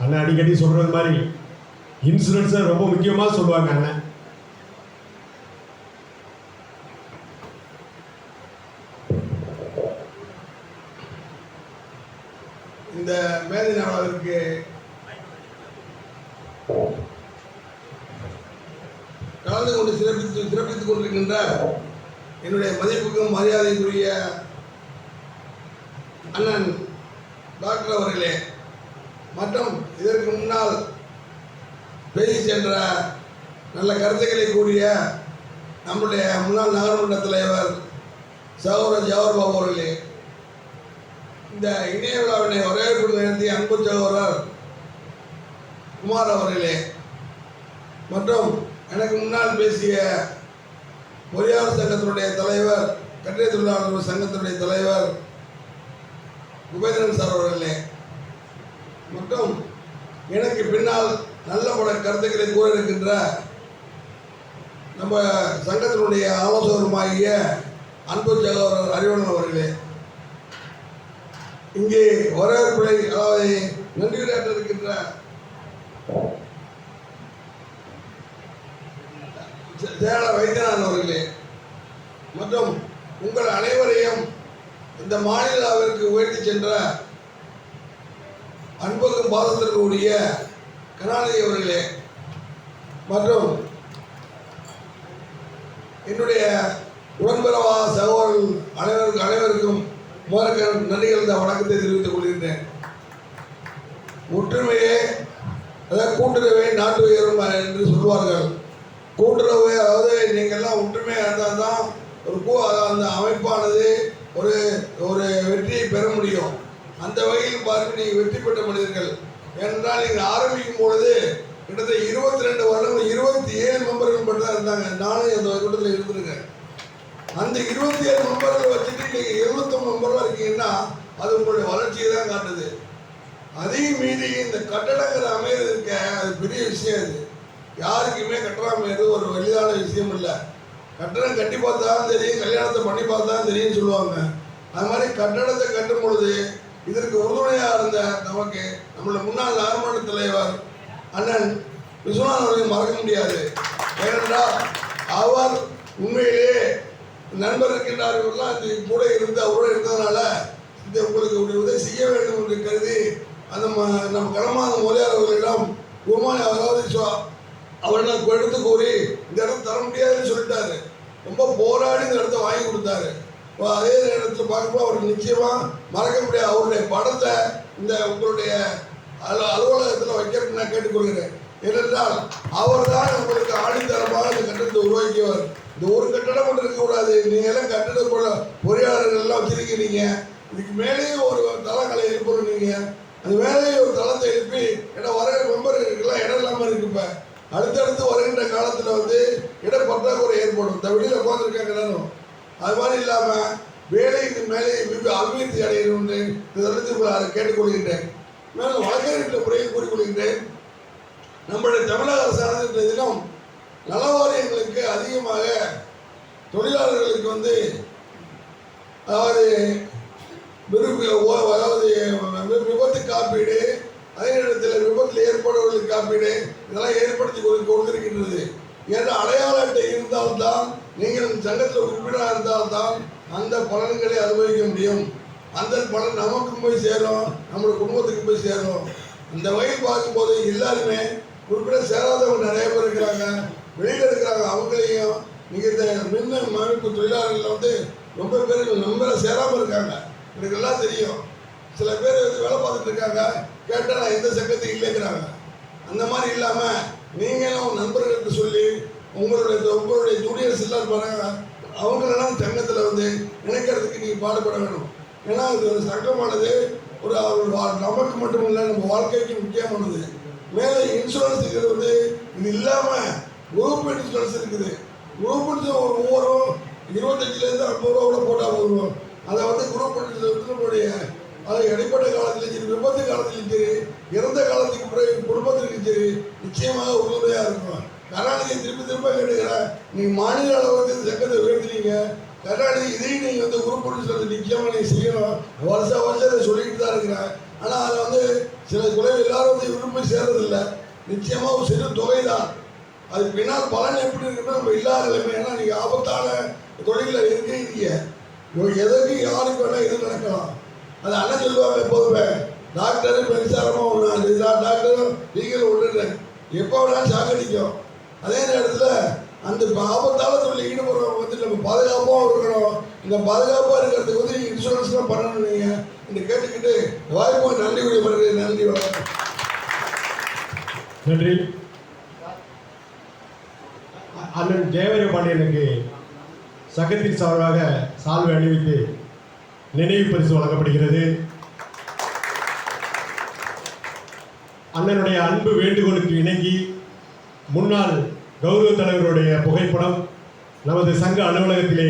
அண்ணன் அடிக்கடி சொல்கிறது மாதிரி. இன்சூரன்ஸை ரொம்ப முக்கியமாக சொல்லுவாங்க அண்ணன் இந்த மேதை நாவலருக்கு கலந்து கொண்டு சிறப்பித்து சிறப்பித்துக் கொண்டிருக்கின்ற என்னுடைய மதிப்புக்கும் மரியாதைக்குரிய அண்ணன் டாக்டர் அவர்களே மற்றும் இதற்கு முன்னால் பேசி சென்ற நல்ல கருத்துக்களை கூறிய நம்முடைய முன்னாள் நகரமன்ற தலைவர் சகோதரர் ஜவஹர் பாபு அவர்களே இந்த இணைய விழாவினை வரவேற்பு நிகழ்த்திய அன்பு சகோதரர் குமார் அவர்களே மற்றும் எனக்கு முன்னால் பேசிய பொறியாளர் சங்கத்தினுடைய தலைவர் கட்டிட தொழிலாளர் சங்கத்தினுடைய தலைவர் உபேந்திரன் சார் அவர்களே மற்றும் எனக்கு பின்னால் நல்ல பல கருத்துக்களை கூற இருக்கின்ற நம்ம சங்கத்தினுடைய ஆலோசகருமாகிய அன்பு சகோதரர் அறிவன் அவர்களே இங்கே வரவேற்புரை அதாவது நன்றியுரையாற்ற இருக்கின்ற சேல வைத்தியநாதன் அவர்களே மற்றும் உங்கள் அனைவரையும் இந்த மாநிலாவிற்கு உயர்த்தி சென்ற அன்பகம் பாதத்திற்கு உரிய கருணாநிதி அவர்களே மற்றும் என்னுடைய உடன்பிறவா சகோதரர்கள் அனைவருக்கும் அனைவருக்கும் முதற்க நன்றி வணக்கத்தை தெரிவித்துக் கொள்கின்றேன். ஒற்றுமையே அதாவது கூட்டுறவை நாட்டு உயரும் என்று சொல்வார்கள். கூட்டுறவு அதாவது நீங்கள்லாம் ஒற்றுமையாக இருந்தால் தான் ஒரு கூ அந்த அமைப்பானது ஒரு ஒரு வெற்றியை பெற முடியும். அந்த வகையில் பார்க்க நீங்கள் வெற்றி பெற்ற மனிதர்கள் ஏனென்றால் நீங்கள் ஆரம்பிக்கும் பொழுது கிட்டத்தட்ட இருபத்தி ரெண்டு வருடங்கள் இருபத்தி ஏழு மெம்பர்கள் மட்டும்தான் இருந்தாங்க. நானும் அந்த கூட்டத்தில் இருந்திருக்கேன். அந்த இருபத்தி ஏழு மெம்பர்கள் வச்சுட்டு நீங்கள் இருபத்தொன்று மெம்பராக இருக்கீங்கன்னா அது உங்களுடைய வளர்ச்சியை தான் காட்டுது. அதையும் மீறி இந்த கட்டடங்கள் அமையறது இருக்க அது பெரிய விஷயம் அது யாருக்குமே கட்டடம் அமையறது ஒரு எளிதான விஷயம் இல்லை. கட்டடம் கட்டி பார்த்தா தெரியும் கல்யாணத்தை பண்ணி பார்த்தா தெரியும்னு சொல்லுவாங்க. அது மாதிரி கட்டடத்தை கட்டும் பொழுது இதற்கு உறுதுணையாக இருந்த நமக்கு நம்மளோட முன்னாள் நகரமன்ற தலைவர் அண்ணன் விஸ்வநாதன் அவர்களை மறக்க முடியாது. ஏனென்றால் அவர் உண்மையிலேயே நண்பர் இருக்கின்றார்கள்லாம் இந்த கூட இருந்து அவரோடு இருந்ததுனால இந்த உங்களுக்கு ஒரு உதவி செய்ய வேண்டும் என்று கருதி அந்த ம- நம்ம கடமான மொழியார் அவர்களிடம் குருமானி அதாவது சொ- அவரிடம் எடுத்து கூறி இந்த இடம் தர முடியாதுன்னு சொல்லிட்டாரு. ரொம்ப போராடி இந்த இடத்த வாங்கி கொடுத்தாரு. அதே நேரத்தில் பார்க்கும்போது அவர் நிச்சயமா மறக்க முடியாது அவருடைய படத்தை இந்த உங்களுடைய அலு அலுவலகத்தில் வைக்கிறதுக்கு நான் கேட்டுக்கொள்கிறேன். ஏனென்றால் அவர் தான் உங்களுக்கு ஆணித்தரமாக இந்த கட்டிடத்தை உருவாக்கியவர். இந்த ஒரு கட்டடம் மட்டும் இருக்கக்கூடாது. நீங்கள் எல்லாம் கட்டட பொ- பொறியாளர்கள் எல்லாம் வச்சிருக்கிறீங்க இதுக்கு மேலேயும் ஒரு தளங்களை எழுப்பணும் நீங்கள் அது மேலேயே ஒரு தளத்தை எழுப்பி ஏன்னா வர மெம்பர்களுக்கெல்லாம் இடம் இல்லாமல் இருக்கு இப்போ. அடுத்தடுத்து வருகின்ற காலத்தில் வந்து இட பற்றாக்குறை ஏற்படும். இந்த வெளியில் உட்காந்துருக்காங்க எல்லாரும். அது மாதிரி இல்லாமல் வேலைக்கு மேலே மிக அபிவிருத்தி அடையணும்னு இந்த தருணத்தில் கேட்டுக்கொள்கின்றேன். மேலும் வழக்கறிஞர்கள் முறையில் கூறிக்கொள்கின்றேன். நம்முடைய தமிழக அரசானது தினம் நலவாரியங்களுக்கு அதிகமாக தொழிலாளர்களுக்கு வந்து அதாவது விரும்பி ஓ- அதாவது விபத்து காப்பீடு அதே நேரத்தில் விபத்தில் ஏற்படுவர்களுக்கு காப்பீடு இதெல்லாம் ஏற்படுத்தி கொடுத்திருக்கின்றது ஏன்னா அடையாள அட்டை இருந்தால்தான் சங்கத்தில் உறுப்பினராக இருந்தால்தான் அந்த பலன்களை அனுபவிக்க முடியும். அந்த பலன் நமக்கும் போய் சேரும் நம்மளோட குடும்பத்துக்கு போய் சேரும். இந்த வகையில் பார்க்கும்போது எல்லாருமே உறுப்பினர் சேராதவங்க நிறைய பேர் இருக்கிறாங்க. வெளியில் இருக்கிறாங்க அவங்களையும். நீங்கள் இந்த மின் அமைப்பு தொழிலாளர்கள் வந்து ரொம்ப பேர் நம்பரை சேராமல் இருக்காங்க. எனக்கு எல்லாம் தெரியும். சில பேர் வந்து வேலை பார்த்துட்டு இருக்காங்க. கேட்டால் நான் எந்த சங்கத்தையும் இல்லைங்கிறாங்க. அந்த மாதிரி இல்லாமல் நீங்களும் நண்பர்களுக்கு சொல்லி உங்களுடைய உங்களுடைய ஜூனியர்ஸ் எல்லாம் பாருங்க. அவங்களெல்லாம் சங்கத்தில் வந்து இணைக்கிறதுக்கு நீங்கள் பாடுபட வேணும் ஏன்னா அது ஒரு சங்கமானது. ஒரு வா- நமக்கு மட்டும் இல்லை நம்ம வாழ்க்கைக்கு முக்கியமானது. மேலே இன்சூரன்ஸ் இருக்கிறது வந்து இது இல்லாமல் குரூப் இன்சூரன்ஸ் இருக்குது. குரூப் இன்சூரன்ஸ் ஒரு ஒவ்வொரு இருபத்தஞ்சிலேருந்து ஐம்பது ரூபா கூட போட்டால் போதும். அதை வந்து குரூப் இன்சூரன்ஸ் நம்மளுடைய அது இடைப்பட்ட காலத்திலும் சரி விபத்து காலத்திலும் சரி இறந்த காலத்துக்கு பிறகு குடும்பத்திற்கும் சரி நிச்சயமாக உறுதுணையாக இருக்கும். கருணாநிதி திரும்ப திரும்ப கேட்டுக்கிறேன் நீங்கள் மாநில அளவுக்கு சங்கத்தை உயர்த்தினீங்க கருணாநிதி இதையும் நீங்கள் வந்து குரூப் சொல்லி நிச்சயமாக நீங்கள் செய்யணும். வருஷ வருஷம் இதை சொல்லிட்டு தான் இருக்கிறேன். ஆனால் அதை வந்து சில குறைவு எல்லாரும் வந்து விரும்பி சேர்றதில்லை. நிச்சயமாக ஒரு சிறு தொகை தான். அது பின்னால் பலன் எப்படி இருக்குன்னு நம்ம இல்லாத நிலைமை. ஏன்னா நீங்கள் ஆபத்தான தொழிலில் இருக்கீங்க இவங்க எதற்கு யாருக்கு வேணால் எது நடக்கலாம். அது அண்ணன் சொல்லுவாங்க எப்போதுமே. டாக்டரும் மின்சாரமாக ஒன்று டாக்டரும் டாக்டர் ஒன்று எப்போ வேணாலும் சாகடிக்கும். அதே நேரத்தில் அந்த ஆபத்தான தொழில் ஈடுபடுறவங்க வந்து நம்ம பாதுகாப்பாகவும் இருக்கணும். இந்த பாதுகாப்பாக இருக்கிறதுக்கு வந்து இன்சூரன்ஸ்லாம் பண்ணணும் நீங்கள் இந்த கேட்டுக்கிட்டு வாய்ப்பு நன்றி பண்ணுறது நன்றி வணக்கம். நன்றி. அண்ணன் ஜெயவீர பாண்டியனுக்கு சங்கத்தின் சார்பாக சால்வை அணிவித்து நினைவு பரிசு வழங்கப்படுகிறது. அண்ணனுடைய அன்பு வேண்டுகோளுக்கு இணங்கி முன்னாள் கௌரவ தலைவருடைய புகைப்படம் நமது சங்க அலுவலகத்திலே